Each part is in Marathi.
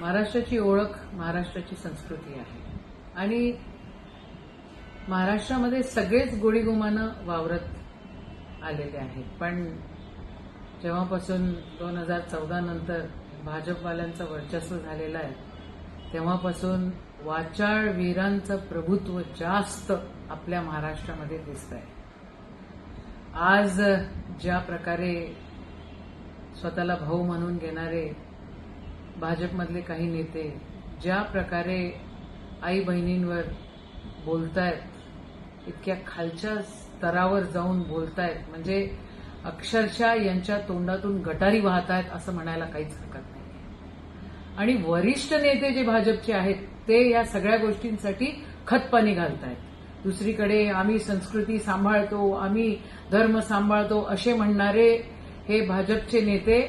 महाराष्ट्राची ओळख महाराष्ट्राची संस्कृती आहे. आणि महाराष्ट्रामध्ये सगळेच गोडीगुमानं वावरत आलेले आहेत. पण जेव्हापासून दोन हजार चौदा नंतर भाजपवाल्यांचं वर्चस्व झालेलं आहे तेव्हापासून वाचाळ वीरांचं प्रभुत्व जास्त आपल्या महाराष्ट्रामध्ये दिसत आहे आज ज्या प्रकारे स्वतःला भाऊ म्हणून घेणारे भाजपमधले काही नेते ज्या प्रकारे आई बहिणींवर बोलतायत इतक्या खालच्या स्तरावर जाऊन बोलतायत म्हणजे अक्षरशः यांच्या तोंडातून गटारी वाहतायत असं म्हणायला काहीच हरकत नाही आणि वरिष्ठ नेते जे भाजपचे आहेत ते या सगळ्या गोष्टींसाठी खतपाणी घालतायत. दुसरीकडे आम्ही संस्कृती सांभाळतो आम्ही धर्म सांभाळतो असे म्हणणारे हे भाजपचे नेते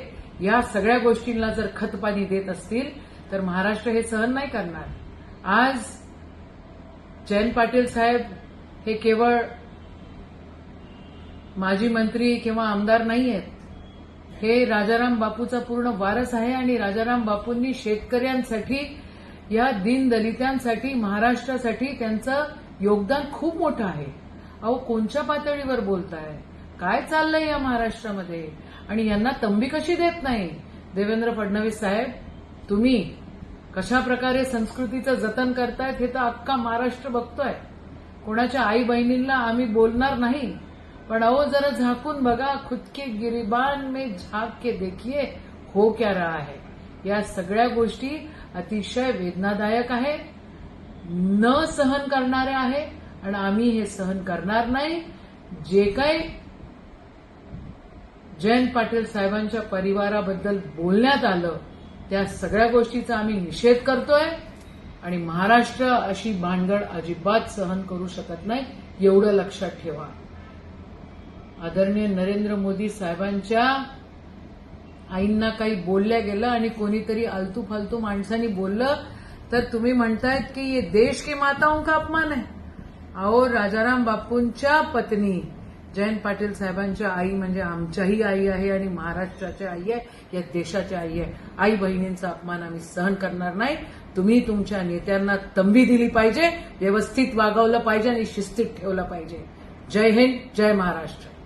या सगळ्या गोष्टींना जर खतपाणी देत असतील तर महाराष्ट्र हे सहन नाही करणार. आज जयंत पाटील साहेब हे केवळ माजी मंत्री किंवा आमदार नाही आहेत. हे राजाराम बापूचा पूर्ण वारस आहे आणि राजाराम बापूंनी शेतकऱ्यांसाठी या दीनदलितांसाठी महाराष्ट्रासाठी त्यांचं योगदान खूप मोठं आहे. अहो कोणत्या पातळीवर बोलताय? काय चाललंय या महाराष्ट्रामध्ये? आणि यांना तंबी कशी देत नाही? देवेंद्र फडणवीस साहेब तुम्ही कशा प्रकारे संस्कृतीचं जतन करतायत हे तर अख्खा महाराष्ट्र बघतोय. कोणाच्या आई बहिणींना आम्ही बोलणार नाही. पण अहो जरा झाकून बघा खुदके गिरिबान में झाक के देखिए हो क्या रहा है. या सगळ्या गोष्टी अतिशय वेदनादायक आहे. न सहन करणाऱ्या आहे आणि आम्ही हे सहन करणार नाही. जे काही जयंत पाटील साहेबांच्या परिवाराबद्दल बोलण्यात आलं त्या सगळ्या गोष्टीचा आम्ही निषेध करतोय आणि महाराष्ट्र अशी भानगड अजिबात सहन करू शकत नाही एवढं लक्षात ठेवा. आदरणीय नरेंद्र मोदी साहेबांच्या आईंना काही बोलल्या गेलं आणि कोणीतरी आलतू फालतू माणसांनी बोललं तर तुम्ही म्हणतायत की ये देश की माताओं का अपमान आहे अहो राजाराम बापूंच्या पत्नी जयंत पाटील साहेबांच्या आई म्हणजे आमच्याही आई आहे आणि महाराष्ट्राच्या आई आहे या देशाच्या आई आहे. आई बहिणींचा अपमान आम्ही सहन करणार नाही. तुम्ही तुमच्या नेत्यांना तंबी दिली पाहिजे व्यवस्थित वागवलं पाहिजे आणि शिस्तीत ठेवलं पाहिजे. जय हिंद जय महाराष्ट्र.